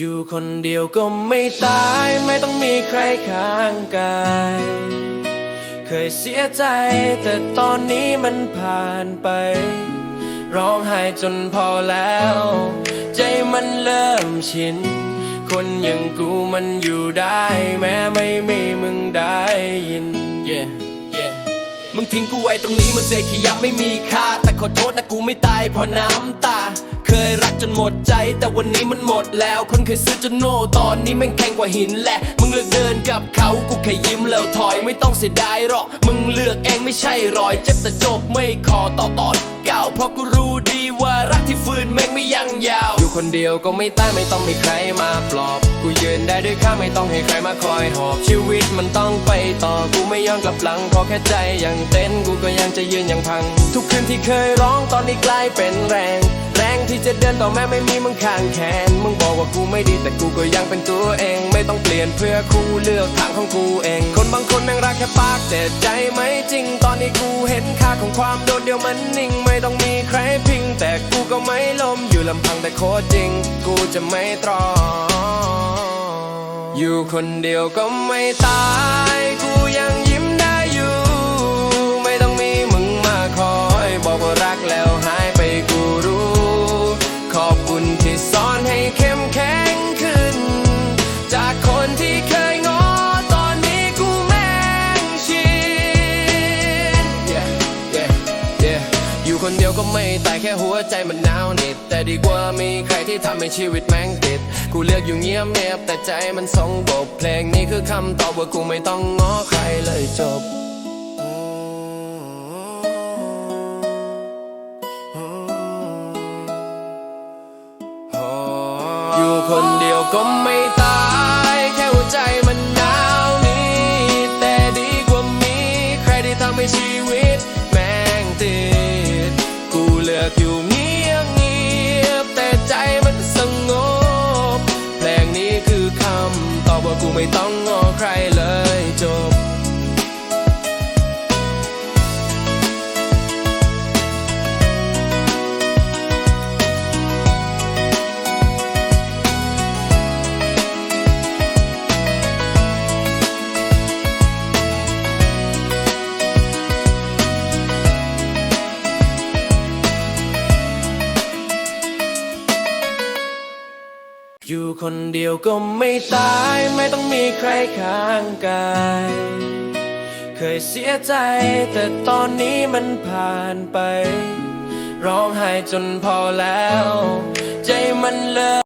อยู่คนเดียวก็ไม่ตายไม่ต้องมีใครข้างกาย เคยเสียใจแต่ตอนนี้มันผ่านไป ร้องไห้จนพอแล้ว ใจมันเริ่มชิน คนอย่างกูมันอยู่ได้ แม้ไม่มีมึงได้ยิน yeah มึงทิ้งกูไว้ตรงนี้มันเศษขยะไม่มีค่า แต่ขอโทษนะกูไม่ตายเพราะน้ำตา เคยรักจนหมดใจ แต่วันนี้มันหมดแล้ว คนเคยซื้อจนโง่ตอนนี้แม่งแข็งกว่าหินแหละมึงเลือกเดินกับเขากูแค่ยิ้มแล้วถอยไม่ต้องเสียดายหรอก มึงเลือกเองไม่ใช่รอย เจ็บแต่จบไม่ขอต่อตอนเก่าเพราะกูรู้ดีว่ารักที่ฟื้นแม่งไม่ยั่งยาว อยู่คนเดียวก็ไม่ตายไม่ต้องมีใครมาปลอบ กูยืนได้ด้วยข้าไม่ต้องให้ใครมาคอยหอบ ชีวิตมันต้องไปต่อกูไม่ย้อนกลับหลังขอแค่ใจยังเต้นกูก็ยังจะยืนยังพัง ทุกคืนที่เคยร้องตอนนี้กลายเป็นแรง แรงที่จะเดินต่อแม้ไม่มีมึงข้างแขน มึงบอกว่ากูไม่ดีแต่กูก็ยังเป็นตัวเอง ไม่ต้องเปลี่ยนเพื่อกูเลือกทางของกูเอง คนบางคนแม่งรักแค่ปากแต่ใจไม่จริง ตอนนี้กูเห็นค่าของความโดดเดี่ยวมันนิ่ง ไม่ต้องมีใครพิง แต่กูก็ไม่ล้มอยู่ลำพังแต่โคตรจริง กูจะไม่ตรออยู่คนเดียวก็ไม่ตาย อยู่คนเดียวก็ไม่ตายแค่หัวใจมันหนาวนิด แต่ดีกว่ามีใครที่ทำให้ชีวิตแม่งติด กูเลือกอยู่เงียบเงียบแต่ใจมันส่งบทเพลงนี้คือคำตอบว่ากูไม่ต้องง้อใครเลยจบอยู่คนเดียวก็ไม่ตาย กูเลือกอยู่เงียบเงียบแต่ใจมันสงบ เพลงนี้คือคำตอบว่ากูไม่ต้องงอใคร อยู่คนเดียวก็ไม่ตายไม่ต้องมีใครข้างกาย เคยเสียใจแต่ตอนนี้มันผ่านไป ร้องไห้จนพอแล้ว ใจมันเลิก